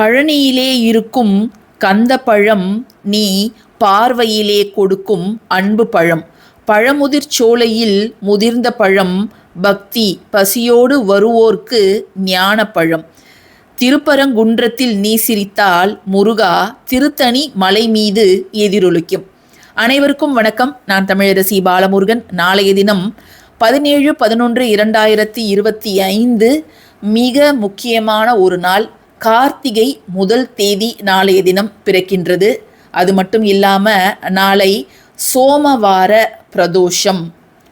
பழனியிலே இருக்கும் கந்த பழம் நீ பார்வையிலே கொடுக்கும் அன்பு பழம். பழமுதிர் சோலையில் முதிர்ந்த பழம் பக்தி பசியோடு வருவோர்க்கு ஞான பழம் திருப்பரங்குன்றத்தில் நீ சிரித்தால் முருகா திருத்தணி மலை மீது எதிரொலிக்கும். அனைவருக்கும் வணக்கம். நான் தமிழரசி பாலமுருகன். நாளைய தினம் பதினேழு பதினொன்று இரண்டாயிரத்தி இருபத்தி ஐந்து மிக முக்கியமான ஒரு நாள். கார்த்திகை முதல் தேதி நாளைய தினம் பிறக்கின்றது. அது மட்டும் இல்லாமல் நாளை சோமவார பிரதோஷம்.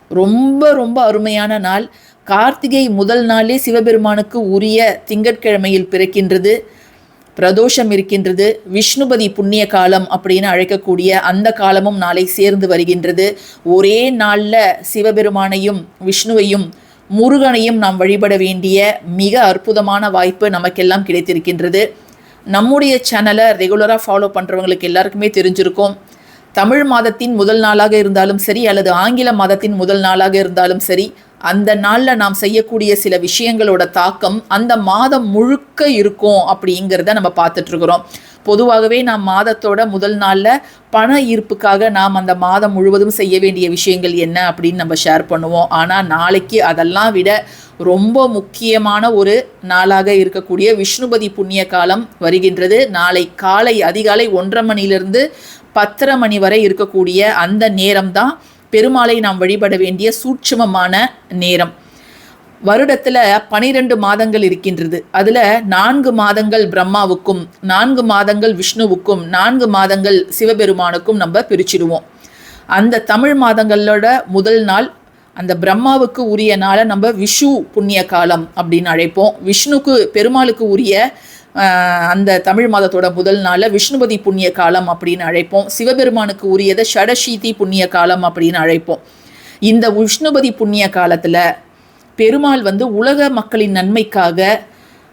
ரொம்ப ரொம்ப அருமையான நாள். கார்த்திகை முதல் நாளே சிவபெருமானுக்கு உரிய திங்கட்கிழமையில் பிறக்கின்றது. பிரதோஷம் இருக்கின்றது. விஷ்ணுபதி புண்ணிய காலம் அப்படின்னு அழைக்கக்கூடிய அந்த காலமும் நாளை சேர்ந்து வருகின்றது. ஒரே நாளில் சிவபெருமானையும் விஷ்ணுவையும் முருகனையும் நாம் வழிபட வேண்டிய மிக அற்புதமான வாய்ப்பு நமக்கெல்லாம் கிடைத்திருக்கின்றது. நம்முடைய சேனலை ரெகுலராக ஃபாலோ பண்ணுறவங்களுக்கு எல்லாருக்குமே தெரிஞ்சிருக்கும். தமிழ் மாதத்தின் முதல் நாளாக இருந்தாலும் சரி அல்லது ஆங்கில மாதத்தின் முதல் நாளாக இருந்தாலும் சரி அந்த நாளில் நாம் செய்யக்கூடிய சில விஷயங்களோட தாக்கம் அந்த மாதம் முழுக்க இருக்கும் அப்படிங்கிறத நம்ம பார்த்துட்ருக்குறோம் பொதுவாகவே நாம் மாதத்தோட முதல் நாளில் பண ஈர்ப்புக்காக நாம் அந்த மாதம் முழுவதும் செய்ய வேண்டிய விஷயங்கள் என்ன அப்படின்னு நம்ம ஷேர் பண்ணுவோம். ஆனால் நாளைக்கு அதெல்லாம் விட ரொம்ப முக்கியமான ஒரு நாளாக இருக்கக்கூடிய விஷ்ணுபதி புண்ணிய காலம் வருகின்றது. நாளை காலை அதிகாலை ஒன்றரை மணிலிருந்து பத்தரை மணி வரை இருக்கக்கூடிய அந்த நேரம் தான் பெருமாளை நாம் வழிபட வேண்டிய சூட்சமமான நேரம். வருடத்தில் பனிரெண்டு மாதங்கள் இருக்கின்றது. அதில் நான்கு மாதங்கள் பிரம்மாவுக்கும் நான்கு மாதங்கள் விஷ்ணுவுக்கும் நான்கு மாதங்கள் சிவபெருமானுக்கும் நம்ம பிரிச்சிடுவோம். அந்த தமிழ் மாதங்களோட முதல் நாள் அந்த பிரம்மாவுக்கு உரிய நாளை நம்ம விஷு புண்ணிய காலம் அப்படின்னு அழைப்போம். விஷ்ணுக்கு பெருமாளுக்கு உரிய அந்த தமிழ் மாதத்தோட முதல் நாளில் விஷ்ணுபதி புண்ணிய காலம் அப்படின்னு அழைப்போம். சிவபெருமானுக்கு உரியதை ஷடஷீதி புண்ணிய காலம் அப்படின்னு அழைப்போம். இந்த விஷ்ணுபதி புண்ணிய காலத்தில் பெருமாள் வந்து உலக மக்களின் நன்மைக்காக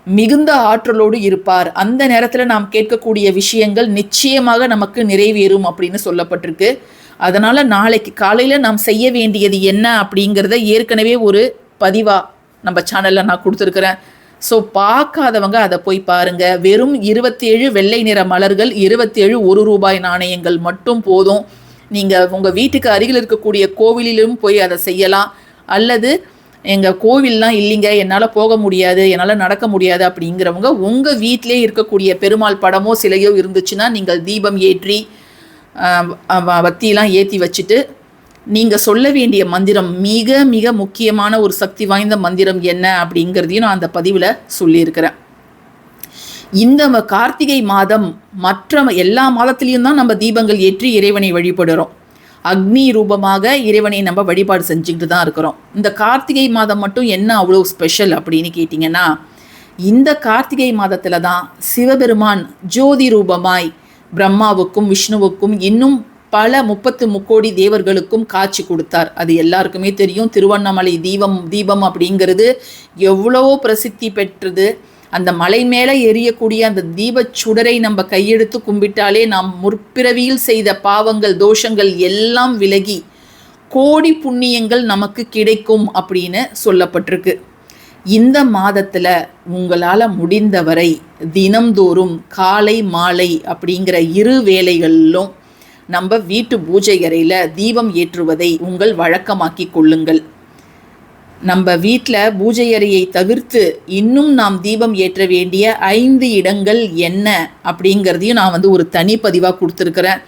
மிகுந்த ஆற்றலோடு இருப்பார். அந்த நேரத்தில் நாம் கேட்கக்கூடிய விஷயங்கள் நிச்சயமாக நமக்கு நிறைவேறும் அப்படின்னு சொல்லப்பட்டிருக்கு. அதனால் நாளைக்கு காலையில் நாம் செய்ய வேண்டியது என்ன அப்படிங்கிறத ஏற்கனவே ஒரு பதிவாக நம்ம சேனலில் நான் கொடுத்துருக்குறேன். ஸோ பார்க்காதவங்க அதை போய் பாருங்கள் வெறும் இருபத்தேழு வெள்ளை நிற மலர்கள் இருபத்தேழு ஒரு ரூபாய் நாணயங்கள் மட்டும் போதும். நீங்கள் உங்கள் வீட்டுக்கு அருகில் இருக்கக்கூடிய கோவிலிலும் போய் அதை செய்யலாம். அல்லது எங்கள் கோவில்லாம் இல்லைங்க என்னால் போக முடியாது என்னால் நடக்க முடியாது அப்படிங்கிறவங்க உங்கள் வீட்டிலே இருக்கக்கூடிய பெருமாள் படமோ சிலையோ இருந்துச்சுன்னா நீங்கள் தீபம் ஏற்றி வத்தியெல்லாம் ஏற்றி வச்சுட்டு நீங்கள் சொல்ல வேண்டிய மந்திரம் மிக மிக முக்கியமான ஒரு சக்தி வாய்ந்த மந்திரம் என்ன அப்படிங்கிறதையும் நான் அந்த பதிவில் சொல்லியிருக்கிறேன். இந்த கார்த்திகை மாதம் மற்ற எல்லா மாதத்துலேயும் தான் நம்ம தீபங்கள் ஏற்றி இறைவனை வழிபடுறோம். அக்னி ரூபமாக இறைவனை நம்ம வழிபாடு செஞ்சுக்கிட்டு தான் இருக்கிறோம். இந்த கார்த்திகை மாதம் மட்டும் என்ன அவ்வளோ ஸ்பெஷல் அப்படின்னு கேட்டிங்கன்னா இந்த கார்த்திகை மாதத்தில் தான் சிவபெருமான் ஜோதி ரூபமாய் பிரம்மாவுக்கும் விஷ்ணுவுக்கும் இன்னும் பல முப்பத்து முக்கோடி தேவர்களுக்கும் காட்சி கொடுத்தார். அது எல்லாருக்குமே தெரியும். திருவண்ணாமலை தீபம் தீபம் அப்படிங்கிறது எவ்வளவோ பிரசித்தி பெற்றது. அந்த மலை மேலே எரியக்கூடிய அந்த தீபச் சுடரை நம்ம கையெடுத்து கும்பிட்டாலே நாம் முற்பிறவியில் செய்த பாவங்கள் தோஷங்கள் எல்லாம் விலகி கோடி புண்ணியங்கள் நமக்கு கிடைக்கும் அப்படின்னு சொல்லப்பட்டிருக்கு. இந்த மாதத்தில் உங்களால் முடிந்தவரை தினம்தோறும் காலை மாலை அப்படிங்கிற இரு வேலைகளிலும் நம்ம வீட்டு பூஜை அறையில் தீபம் ஏற்றுவதை உங்கள் வழக்கமாக்கி கொள்ளுங்கள். நம்ம வீட்டில் பூஜை அறையை தவிர்த்து இன்னும் நாம் தீபம் ஏற்ற வேண்டிய ஐந்து இடங்கள் என்ன அப்படிங்கிறதையும் நான் வந்து ஒரு தனிப்பதிவாக கொடுத்துருக்குறேன்.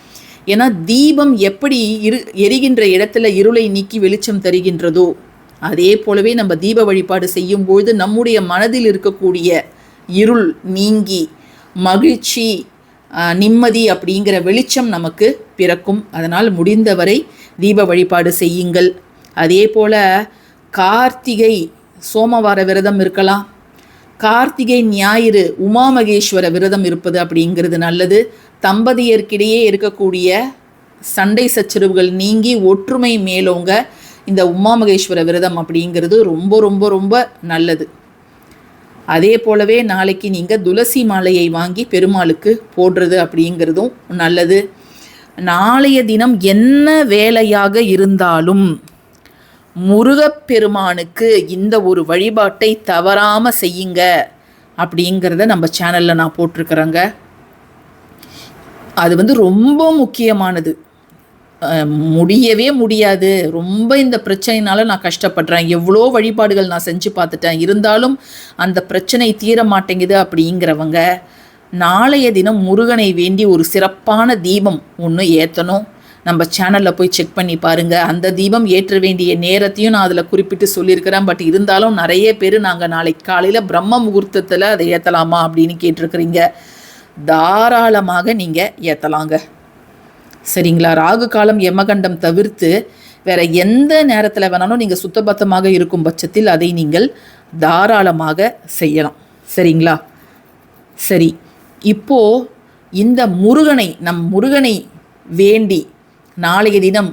ஏன்னா தீபம் எப்படி இரு எரிகின்ற இடத்துல இருளை நீக்கி வெளிச்சம் தருகின்றதோ அதே போலவே நம்ம தீப வழிபாடு செய்யும்பொழுது நம்முடைய மனதில் இருக்கக்கூடிய இருள் நீங்கி மகிழ்ச்சி நிம்மதி அப்படிங்கிற வெளிச்சம் நமக்கு பிறக்கும். அதனால் முடிந்தவரை தீப வழிபாடு செய்யுங்கள். அதே போல் கார்த்திகை சோமவார விரதம் இருக்கலாம். கார்த்திகை ஞாயிறு உமாமகேஸ்வர விரதம் இருப்பது அப்படிங்கிறது நல்லது. தம்பதியர்க்கிடையே இருக்கக்கூடிய சண்டை சச்சரவுகள் நீங்கி ஒற்றுமை மேலோங்க இந்த உமாமகேஸ்வர விரதம் அப்படிங்கிறது ரொம்ப ரொம்ப ரொம்ப நல்லது. அதே போலவே நாளைக்கு நீங்கள் துளசி மாலையை வாங்கி பெருமாளுக்கு போடுறது அப்படிங்கிறதும் நல்லது. நாளைய தினம் என்ன வேலையாக இருந்தாலும் முருகப்பெருமானுக்கு இந்த ஒரு வழிபாட்டை தவறாமல் செய்யுங்க அப்படிங்கிறத நம்ம சேனலில் நான் போட்டிருக்கிறேங்க. அது வந்து ரொம்ப முக்கியமானது. முடியவே முடியாது. ரொம்ப இந்த பிரச்சனைனால நான் கஷ்டப்படுறேன். எவ்வளோ வழிபாடுகள் நான் செஞ்சு பார்த்துட்டேன். இருந்தாலும் அந்த பிரச்சனை தீர மாட்டேங்குது அப்படிங்கிறவங்க நாளைய தினம் முருகனை வேண்டி ஒரு சிறப்பான தீபம் ஒன்று ஏற்றணும் நம்ம சேனலில் போய் செக் பண்ணி பாருங்கள் அந்த தீபம் ஏற்ற வேண்டிய நேரத்தையும் நான் அதில் குறிப்பிட்டு சொல்லியிருக்கிறேன். பட் இருந்தாலும் நிறைய பேர் நாங்கள் நாளைக்கு காலையில் பிரம்ம முகூர்த்தத்தில் அதை ஏற்றலாமா அப்படின்னு கேட்டிருக்கிறீங்க. தாராளமாக நீங்கள் ஏற்றலாங்க சரிங்களா? ராகு காலம் யமகண்டம் தவிர்த்து வேற எந்த நேரத்தில் வேணாலும் நீங்கள் சுத்தபத்தமாக இருக்கும் பட்சத்தில் அதை நீங்கள் தாராளமாக செய்யலாம். சரிங்களா? சரி. இப்போது இந்த முருகனை நம் முருகனை வேண்டி நாளைய தினம்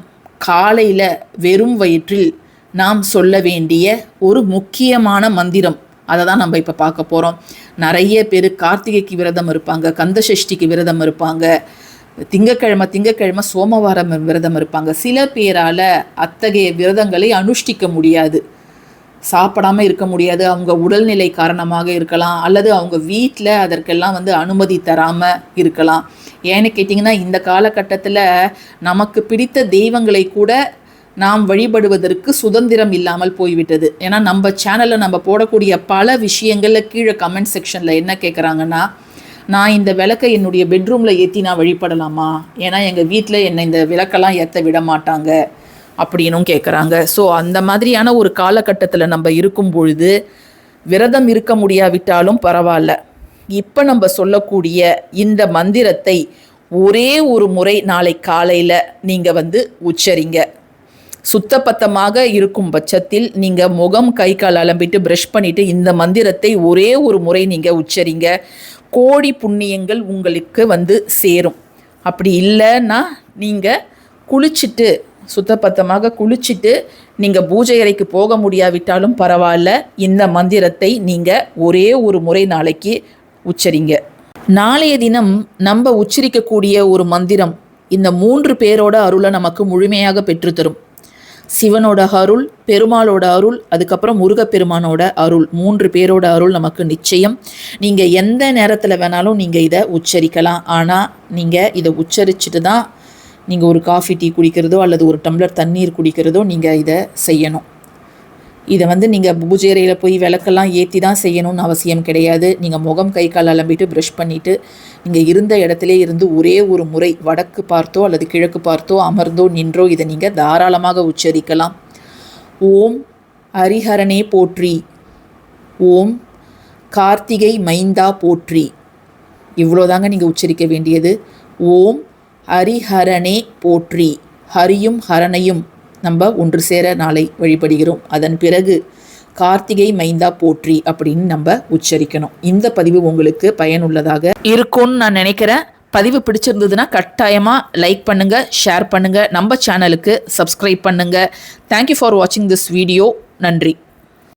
காலையில் வெறும் வயிற்றில் நாம் சொல்ல வேண்டிய ஒரு முக்கியமான மந்திரம். அதை தான் நம்ம இப்போ பார்க்க போகிறோம் நிறைய பேர் கார்த்திகைக்கு விரதம் இருப்பாங்க கந்த சஷ்டிக்கு விரதம் இருப்பாங்க திங்கக்கிழமை திங்கக்கிழமை சோமவாரம் விரதம் இருப்பாங்க. சில பேரால் அத்தகைய விரதங்களை அனுஷ்டிக்க முடியாது. சாப்பிடாம இருக்க முடியாது. அவங்க உடல்நிலை காரணமாக இருக்கலாம் அல்லது அவங்க வீட்டில் அதற்கெல்லாம் வந்து அனுமதி தராமல் இருக்கலாம். ஏன்னு கேட்டிங்கன்னா இந்த காலகட்டத்தில் நமக்கு பிடித்த தெய்வங்களை கூட நாம் வழிபடுவதற்கு சுதந்திரம் இல்லாமல் போய்விட்டது. ஏன்னா நம்ம சேனலில் நம்ம போடக்கூடிய பல விஷயங்களில் கீழே கமெண்ட் செக்ஷனில் என்ன கேட்குறாங்கன்னா நான் இந்த விளக்கை என்னுடைய பெட்ரூமில் ஏற்றி நான் வழிபடலாமா? ஏன்னா எங்கள் வீட்டில் என்னை இந்த விளக்கெல்லாம் ஏற்ற விட மாட்டாங்க. அப்படின்னும் கேட்குறாங்க ஸோ அந்த மாதிரியான ஒரு காலகட்டத்தில் நம்ம இருக்கும் பொழுது விரதம் இருக்க முடியாவிட்டாலும் பரவாயில்ல. இப்போ நம்ம சொல்லக்கூடிய இந்த மந்திரத்தை ஒரே ஒரு முறை நாளை காலையில் நீங்கள் வந்து உச்சரிங்க. சுத்தபத்தமாக இருக்கும் பட்சத்தில் நீங்கள் முகம் கை கால் அலம்பிட்டு ப்ரஷ் பண்ணிவிட்டு இந்த மந்திரத்தை ஒரே ஒரு முறை நீங்கள் உச்சரிங்க. கோடி புண்ணியங்கள் உங்களுக்கு வந்து சேரும். அப்படி இல்லைன்னா நீங்கள் குளிச்சுட்டு சுத்தபத்தமாக குளிச்சுட்டு நீங்கள் பூஜை அறைக்கு போக முடியாவிட்டாலும் பரவாயில்ல. இந்த மந்திரத்தை நீங்கள் ஒரே ஒரு முறை நாளைக்கு உச்சரிங்க. நாளைய தினம் நம்ம உச்சரிக்கக்கூடிய ஒரு மந்திரம் இந்த மூன்று பேரோட அருளை நமக்கு முழுமையாக பெற்றுத்தரும். சிவனோட அருள் பெருமாளோட அருள் அதுக்கப்புறம் முருகப்பெருமானோட அருள் மூன்று பேரோட அருள் நமக்கு நிச்சயம். நீங்கள் எந்த நேரத்தில் வேணாலும் நீங்கள் இதை உச்சரிக்கலாம். ஆனால் நீங்கள் இதை உச்சரிச்சுட்டு தான் நீங்கள் ஒரு காஃபி டீ குடிக்கிறதோ அல்லது ஒரு டம்ளர் தண்ணீர் குடிக்கிறதோ நீங்கள் இதை செய்யணும். இதை வந்து நீங்கள் பூஜை அறையில் போய் விளக்கெல்லாம் ஏற்றி தான் செய்யணும்னு அவசியம் கிடையாது. நீங்கள் முகம் கை கால் அலம்பிட்டு ப்ரஷ் பண்ணிவிட்டு நீங்கள் இருந்த இடத்துல இருந்து ஒரே ஒரு முறை வடக்கு பார்த்தோ அல்லது கிழக்கு பார்த்தோ அமர்ந்தோ நின்றோ இதை நீங்கள் தாராளமாக உச்சரிக்கலாம். ஓம் ஹரிஹரனே போற்றி. ஓம் கார்த்திகை மைந்தா போற்றி. இவ்வளோதாங்க நீங்கள் உச்சரிக்க வேண்டியது. ஓம் ஹரிஹரனே போற்றி. ஹரியும் ஹரனையும். நம்ம ஒன்று சேர நாளை வழிபடுகிறோம். அதன் பிறகு கார்த்திகை மைந்தா போற்றி அப்படின்னு நம்ம உச்சரிக்கணும். இந்த பதிவு உங்களுக்கு பயனுள்ளதாக இருக்கும்னு நான் நினைக்கிறேன். பதிவு பிடிச்சிருந்ததுன்னா கட்டாயமாக லைக் பண்ணுங்கள் ஷேர் பண்ணுங்கள் நம்ம சேனலுக்கு சப்ஸ்கிரைப் பண்ணுங்கள் தேங்க்யூ ஃபார் வாட்சிங் திஸ் வீடியோ நன்றி.